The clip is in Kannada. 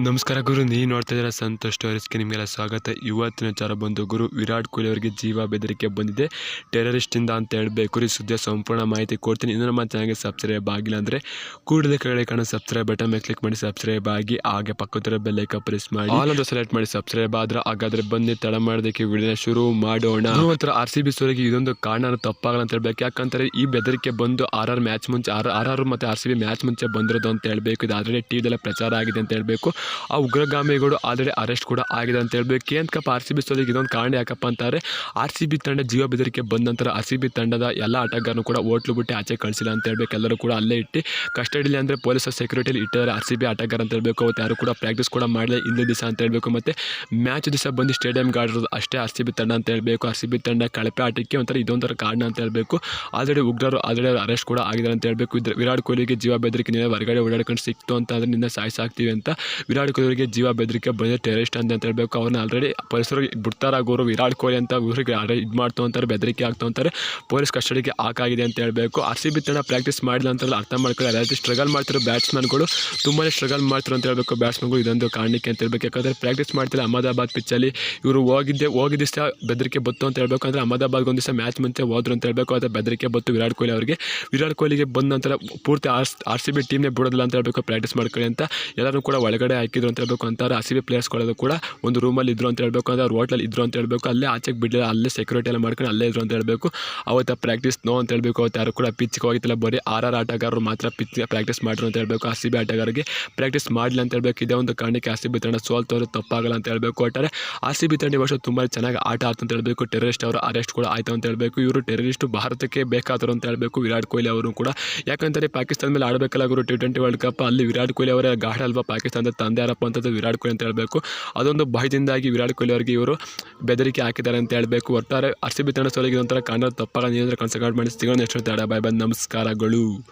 ನಮಸ್ಕಾರ ಗುರು ನೀವು ನೋಡ್ತಾ ಇದ್ದೀರಾ ಸಂತೋಷ್ ಸ್ಟೋರೀಸ್ಗೆ ನಿಮಗೆಲ್ಲ ಸ್ವಾಗತ. ಇವತ್ತಿನ ವಿಚಾರ ಬಂದು ಗುರು ವಿರಾಟ್ ಕೊಹ್ಲಿ ಅವರಿಗೆ ಜೀವ ಬೆದರಿಕೆ ಬಂದಿದೆ. ಟೆರರಿಸ್ಟಿಂದ ಅಂತ ಹೇಳಬೇಕು ರೀ ಸುದ್ದಿಯ ಸಂಪೂರ್ಣ ಮಾಹಿತಿ ಕೊಡ್ತೀನಿ. ಇನ್ನೊಂದು ಮತ್ತೆ ನನಗೆ ಸಬ್ಸ್ಕ್ರೈಬ್ ಆಗಿಲ್ಲ ಅಂದರೆ ಕೂಡಲೇ ಕೆಳಗಡೆ ಕಾಣೋ ಸಬ್ಸ್ಕ್ರೈಬ್ ಬಟನ್ ಮೇಲೆ ಕ್ಲಿಕ್ ಮಾಡಿ ಸಬ್ಸ್ಕ್ರೈಬ್ ಆಗಿ ಹಾಗೆ ಪಕ್ಕದ ಬೆಲ್ಲೈಕ ಪ್ರೆಸ್ ಮಾಡಿ. ಆಲೊಂದು ಸೆಲೆಕ್ಟ್ ಮಾಡಿ ಸಬ್ಸ್ಕ್ರೈಬ್ ಆದ್ರೆ ಹಾಗಾದ್ರೆ ಬನ್ನಿ ತಡ ಮಾಡೋದಕ್ಕೆ ವಿಡಿಯೋನ ಶುರು ಮಾಡೋಣ. ಒಂಥರ ಆರ್ ಸಿ ಬಿ ಸೋರಿಗೆ ಇದೊಂದು ಕಾರಣ ತಪ್ಪಾಗಲ್ಲ ಅಂತ ಹೇಳ್ಬೇಕು. ಯಾಕಂತಾರೆ ಈ ಬೆದರಿಕೆ ಬಂದು ಆರ್ ಆರ್ ಮ್ಯಾಚ್ ಮುಂಚೆ ಆರ್ ಆರ್ ಆರ್ ಮತ್ತು ಆರ್ ಸಿ ಬಿ ಮ್ಯಾಚ್ ಮುಂಚೆ ಬಂದಿರೋದು ಅಂತ ಹೇಳ್ಬೇಕು. ಇದು ಆಲ್ರೆಡಿ ಟಿವಿದೆಲ್ಲ ಪ್ರಚಾರ ಆಗಿದೆ ಅಂತ ಹೇಳ್ಬೇಕು. ಆ ಉಗ್ರಗಾಮಿಗಳು ಆಲ್ರೆಡಿ ಅರೆಸ್ಟ್ ಕೂಡ ಆಗಿದೆ ಅಂತ ಹೇಳ್ಬೇಕು. ಏನಕ್ಕಪ್ಪ ಆರ್ ಸಿ ಬಿ ಸೋಲಿಗೆ ಇದೊಂದು ಕಾರಣ ಯಾಕಪ್ಪ ಅಂತಾರೆ, ಆರ್ ಸಿ ಬಿ ತಂಡ ಜೀವ ಬೆದರಿಕೆ ಬಂದ ನಂತರ ಆರ್ ಸಿ ಬಿ ತಂಡದ ಎಲ್ಲ ಆಟಗಾರನು ಕೂಡ ಓಟ್ಲು ಬಿಟ್ಟು ಆಚೆ ಕಳಿಸಿಲ್ಲ ಅಂತ ಹೇಳ್ಬೇಕು. ಎಲ್ಲರೂ ಕೂಡ ಅಲ್ಲೇ ಇಟ್ಟು ಕಸ್ಟಡಿಲಿ ಅಂದರೆ ಪೊಲೀಸ್ ಸೆಕ್ಯೂರಿಟಿಲಿ ಇಟ್ಟಿದ್ದಾರೆ ಆರ್ ಸಿ ಬಿ ಆಟಗಾರ ಅಂತ ಹೇಳ್ಬೇಕು. ಅವತ್ತು ಯಾರು ಕೂಡ ಪ್ರಾಕ್ಟೀಸ್ ಕೂಡ ಮಾಡಿಲ್ಲ ಇಂದು ದಿವಸ ಅಂತ ಹೇಳ್ಬೇಕು. ಮತ್ತು ಮ್ಯಾಚ್ ದಿವಸ ಬಂದು ಸ್ಟೇಡಿಯಂ ಗಾಡಿರೋದು ಅಷ್ಟೇ ಆರ್ ಸಿ ಬಿ ತಂಡ ಅಂತ ಹೇಳ್ಬೇಕು. ಆರ್ ಸಿ ಬಿ ತಂಡ ಕಳಪೆ ಆಟಕ್ಕೆ ಒಂಥರ ಇದೊಂಥರ ಕಾರಣ ಅಂತ ಹೇಳ್ಬೇಕು. ಆಲ್ರೆಡಿ ಉಗ್ರರು, ಆಲ್ರೆಡಿ ಅರೆಸ್ಟ್ ಕೂಡ ಆಗಿದ್ದಾರೆ ಅಂತ ಹೇಳ್ಬೇಕು. ವಿರಾಟ್ ಕೊಹ್ಲಿಗೆ ಜೀವ ಬೆದರಿಕೆ ನೀವೇ ಹೊರಗಡೆ ಓಡಾಡ್ಕೊಂಡು ಸಿಕ್ತು ಅಂತ ಅಂದರೆ ನಿನ್ನ ಸಾಯಿಸಾಕ್ತೀವಿ ಅಂತ ವಿರಾಟ್ ಕೊಹ್ಲಿಗೆ ಜೀವ ಬೆದರಿಕೆ ಬಂದರೆ ಟೆರರಿಸ್ಟ್ ಅಂತ ಅಂತ ಹೇಳ್ಬೇಕು. ಅವ್ರನ್ನ ಆಲ್ರೆಡಿ ಪೊಲೀಸರು ಬಿಡ್ತಾರಾಗೋರು ವಿರಾಟ್ ಕೊಹ್ಲಿ ಅಂತ ಇವ್ರಿಗೆ ಇದು ಮಾಡ್ತಾ ಅಂತಾರೆ ಬೆದರಿಕೆ ಆಗ್ತಾ ಅಂತಾರೆ ಪೊಲೀಸ್ ಕಸ್ಟಡಿಗೆ ಹಾಕಾಗಿದೆ ಅಂತ ಹೇಳಬೇಕು. ಆರ್ ಸಿ ಬಿ ತಂಡ ಪ್ರಾಕ್ಟೀಸ್ ಮಾಡಿಲ್ಲ ಅಂತೆಲ್ಲ ಅರ್ಥ ಮಾಡ್ಕೊಳ್ಳಿ. ಅದೇ ಸ್ಟ್ರಗಲ್ ಮಾಡ್ತಿರೋ ಬ್ಯಾಟ್ಸ್ಮನ್ಗಳು ತುಂಬಾ ಸ್ಟ್ರಗಲ್ ಮಾಡ್ತಾರೆ ಅಂತ ಹೇಳ್ಬೇಕು. ಬ್ಯಾಟ್ಸ್ಮನ್ಗಳು ಇದೊಂದು ಕಾರಣಕ್ಕೆ ಅಂತ ಹೇಳ್ಬೇಕು. ಯಾಕಂದರೆ ಪ್ರಾಕ್ಟೀಸ್ ಮಾಡ್ತಿಲ್ಲ ಅಹಮದಾಬಾದ್ ಪಿಚ್ಚಲ್ಲಿ ಇವರು ಹೋಗಿದ್ದೆ, ಹೋಗಿದ್ದ ದಿವಸ ಬೆದರಿಕೆ ಬತ್ತು ಅಂತ ಹೇಳ್ಬೇಕು. ಅಂದರೆ ಅಹಮದಾಬಾದ್ಗೆ ಒಂದು ದಿವಸ ಮ್ಯಾಚ್ ಮುಂಚೆ ಹೋದ್ರು ಅಂತ ಹೇಳ್ಬೇಕು. ಅದೇ ಬೆದರಿಕೆ ಬತ್ತು ವಿರಾಟ್ ಕೊಹ್ಲಿ ಅವರಿಗೆ. ವಿರಾಟ್ ಕೊಹ್ಲಿಗೆ ಬಂದ ನಂತರ ಪೂರ್ತಿ ಆರ್ ಆರ್ ಸಿ ಬಿ ಟೀಮ್ನೇ ಬಿಡೋದಿಲ್ಲ ಅಂತ ಹೇಳ್ಬೇಕು. ಪ್ರಾಕ್ಟೀಸ್ ಮಾಡ್ಕೊಳ್ಳಿ ಅಂತ. ಎಲ್ಲರೂ ಕೂಡ ಒಳಗಡೆ ಹಾಕಿದ್ರು ಅಂತ ಹೇಳ್ಬೇಕು ಅಂತಾರೆ. ಆರ್ ಸಿ ಬಿ ಕೂಡ ಒಂದು ರೂಮಲ್ಲಿ ಇದ್ರು ಅಂತ ಹೇಳ್ಬೇಕು ಅಂದರೆ ಅವ್ರು ಹೋಟ್ಲಲ್ಲಿ ಇದ್ರು ಅಂತ ಹೇಳ್ಬೇಕು. ಅಲ್ಲೇ ಆಚೆಗೆ ಬಿಡಲಿಲ್ಲ, ಅಲ್ಲೇ ಸೆಕ್ಯೂರಿಟಿ ಎಲ್ಲ ಮಾಡ್ಕೊಂಡು ಅಲ್ಲೇ ಇದ್ರು ಅಂತ ಹೇಳ್ಬೇಕು. ಅವತ್ತು ಪ್ರಾಕ್ಟೀಸ್ ನೋ ಅಂತ ಹೇಳ್ಬೇಕು. ಅವತ್ತು ಯಾರು ಕೂಡ ಪಿಚ್ಗೆ ಹೋಗಿತ್ತಿಲ್ಲ ಬರೀ ಆರ್ ಆರ್ ಆಟಗಾರರು ಮಾತ್ರ ಪಿಚ್ ಪ್ರಾಕ್ಟೀಸ್ ಮಾಡಿದ್ರು ಅಂತ ಹೇಳ್ಬೇಕು. ಆರ್ ಸಿ ಬಿ ಆಟಗಾರರಿಗೆ ಪ್ರಾಕ್ಟೀಸ್ ಮಾಡಲಿಲ್ಲ ಅಂತ ಹೇಳ್ಬೇಕು. ಇದೇ ಒಂದು ಕಾರಣಕ್ಕೆ ಆರ್ ಸಿ ಬಿ ತಂಡ ಸೋಲ್ತವ್ರು, ತಪ್ಪಾಗಲ್ಲ ಅಂತ ಹೇಳ್ಬೇಕು. ಒಟ್ಟಾರೆ ಆರ್ ಸಿ ಬಿ ತಂಡ ವರ್ಷ ತುಂಬ ಚೆನ್ನಾಗಿ ಆಟ ಆಡ್ತು ಅಂತ ಹೇಳ್ಬೇಕು. ಟೆರರಿಸ್ಟ್ ಅವರು ಅರೆಸ್ಟ್ ಕೂಡ ಆಯ್ತು ಅಂತ ಹೇಳ್ಬೇಕು. ಇವರು ಟೆರರಿಸ್ಟ್ ಭಾರತಕ್ಕೆ ಬೇಕಾದರು ಅಂತ ಹೇಳ್ಬೇಕು. ವಿರಾಟ್ ಕೊಹ್ಲಿ ಅವರು ಕೂಡ. ಯಾಕಂದರೆ ಪಾಕಿಸ್ತಾನ ಮೇಲೆ ಆಡಬೇಕಲ್ಲ ಗುರು ಟಿ ಟ್ವೆಂಟಿ ವರ್ಲ್ಡ್ ಕಪ್ ಅಲ್ಲಿ ವಿರಾಟ್ ಕೊಹ್ಲಿ ಅವರ ಗಾಢ ಅಲ್ವಾ ಪಾಕಿಸ್ತಾನದ ತಂದೆ ಯಾರಪ್ಪ ಅಂತದ್ದು ವಿರಾಟ್ ಕೊಹ್ಲಿ ಅಂತ ಹೇಳಬೇಕು. ಅದೊಂದು ಭಯದಿಂದಾಗಿ ವಿರಾಟ್ ಕೊಹ್ಲಿ ಅವರಿಗೆ ಇವರು ಬೆದರಿಕೆ ಹಾಕಿದ್ದಾರೆ ಅಂತ ಹೇಳಬೇಕು. ಒಟ್ಟಾರೆ ಆರ್ ಸಿ ಬಿ ತಂಡ ಸೋಲಿಗೆ ಒಂಥರ ಕಾಣೋದು ತಪ್ಪಾಗ ನೀವಂದ್ರೆ ಕನ್ಸಲ್ಟ್ ಮಾಡಿ ಸಿಗೋಣ ನೆಕ್ಸ್ಟ್ ಬಾಯ್ ಬಾಯ್ ನಮಸ್ಕಾರಗಳು.